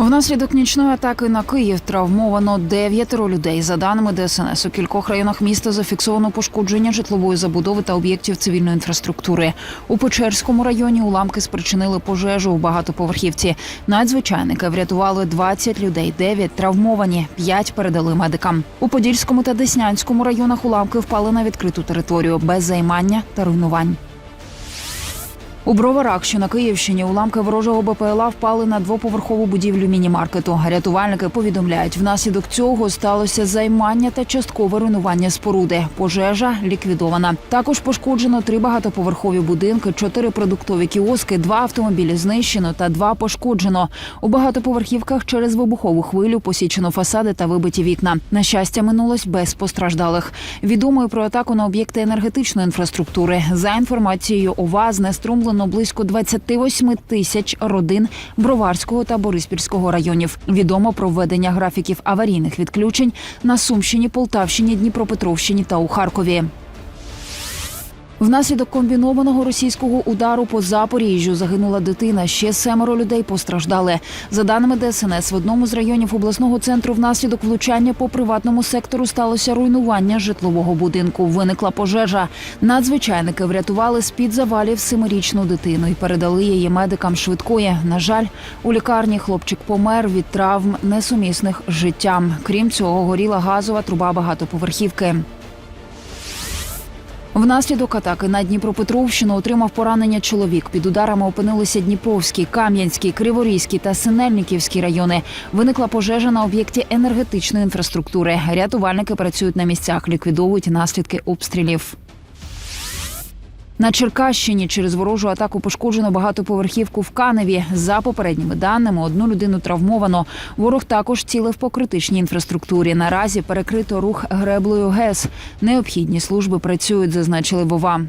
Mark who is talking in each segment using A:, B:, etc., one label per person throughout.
A: Внаслідок нічної атаки на Київ травмовано дев'ятеро людей. За даними ДСНС, у кількох районах міста зафіксовано пошкодження житлової забудови та об'єктів цивільної інфраструктури. У Печерському районі уламки спричинили пожежу у багатоповерхівці. Надзвичайники врятували 20 людей, 9 травмовані, 5 передали медикам. У Подільському та Деснянському районах уламки впали на відкриту територію без займання та руйнувань. У Броварах, що на Київщині, уламки ворожого БПЛА впали на двоповерхову будівлю міні-маркету. Рятувальники повідомляють, внаслідок цього сталося займання та часткове руйнування споруди. Пожежа ліквідована. Також пошкоджено три багатоповерхові будинки, чотири продуктові кіоски, два автомобілі знищено та два пошкоджено. У багатоповерхівках через вибухову хвилю посічено фасади та вибиті вікна. На щастя, минулось без постраждалих. Відомою про атаку на об'єкти енергетичної інфраструктури. За інформацією ОВА, знеструмлено близько 28 тисяч родин Броварського та Бориспільського районів. Відомо про введення графіків аварійних відключень на Сумщині, Полтавщині, Дніпропетровщині та у Харкові. Внаслідок комбінованого російського удару по Запоріжжю загинула дитина. Ще семеро людей постраждали. За даними ДСНС, в одному з районів обласного центру внаслідок влучання по приватному сектору сталося руйнування житлового будинку. Виникла пожежа. Надзвичайники врятували з під завалів семирічну дитину і передали її медикам швидкої. На жаль, у лікарні хлопчик помер від травм несумісних життям. Крім цього, горіла газова труба багатоповерхівки. Внаслідок атаки на Дніпропетровщину отримав поранення чоловік. Під ударами опинилися Дніпровський, Кам'янський, Криворізький та Синельниківський райони. Виникла пожежа на об'єкті енергетичної інфраструктури. Рятувальники працюють на місцях, ліквідовують наслідки обстрілів. На Черкащині через ворожу атаку пошкоджено багатоповерхівку в Каневі. За попередніми даними, одну людину травмовано. Ворог також цілив по критичній інфраструктурі. Наразі перекрито рух греблею ГЕС. Необхідні служби працюють, зазначили Вова.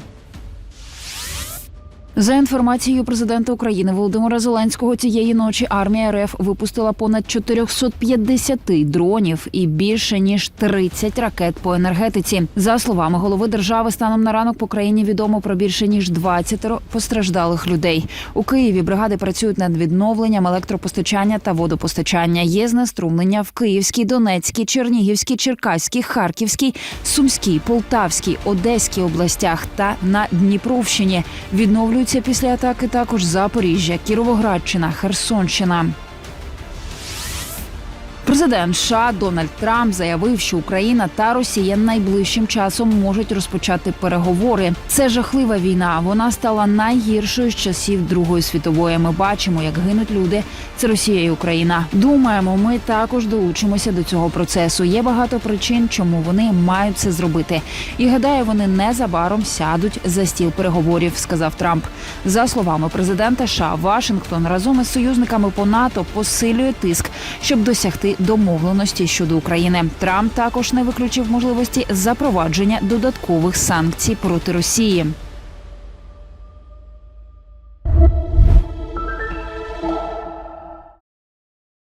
A: За інформацією президента України Володимира Зеленського, цієї ночі армія РФ випустила понад 450 дронів і більше ніж 30 ракет по енергетиці. За словами голови держави, станом на ранок по країні відомо про більше ніж 20 постраждалих людей. У Києві бригади працюють над відновленням електропостачання та водопостачання. Є знеструмлення в Київській, Донецькій, Чернігівській, Черкаській, Харківській, Сумській, Полтавській, Одеській областях та на Дніпровщині. Відновлюються після атаки також Запоріжжя, Кіровоградщина, Херсонщина. Президент США Дональд Трамп заявив, що Україна та Росія найближчим часом можуть розпочати переговори. Це жахлива війна. Вона стала найгіршою з часів Другої світової. Ми бачимо, як гинуть люди. Це Росія і Україна. Думаємо, ми також долучимося до цього процесу. Є багато причин, чому вони мають це зробити. І гадаю, вони незабаром сядуть за стіл переговорів, сказав Трамп. За словами президента США, Вашингтон разом із союзниками по НАТО посилює тиск, щоб досягти домовленості щодо України. Трамп також не виключив можливості запровадження додаткових санкцій проти Росії.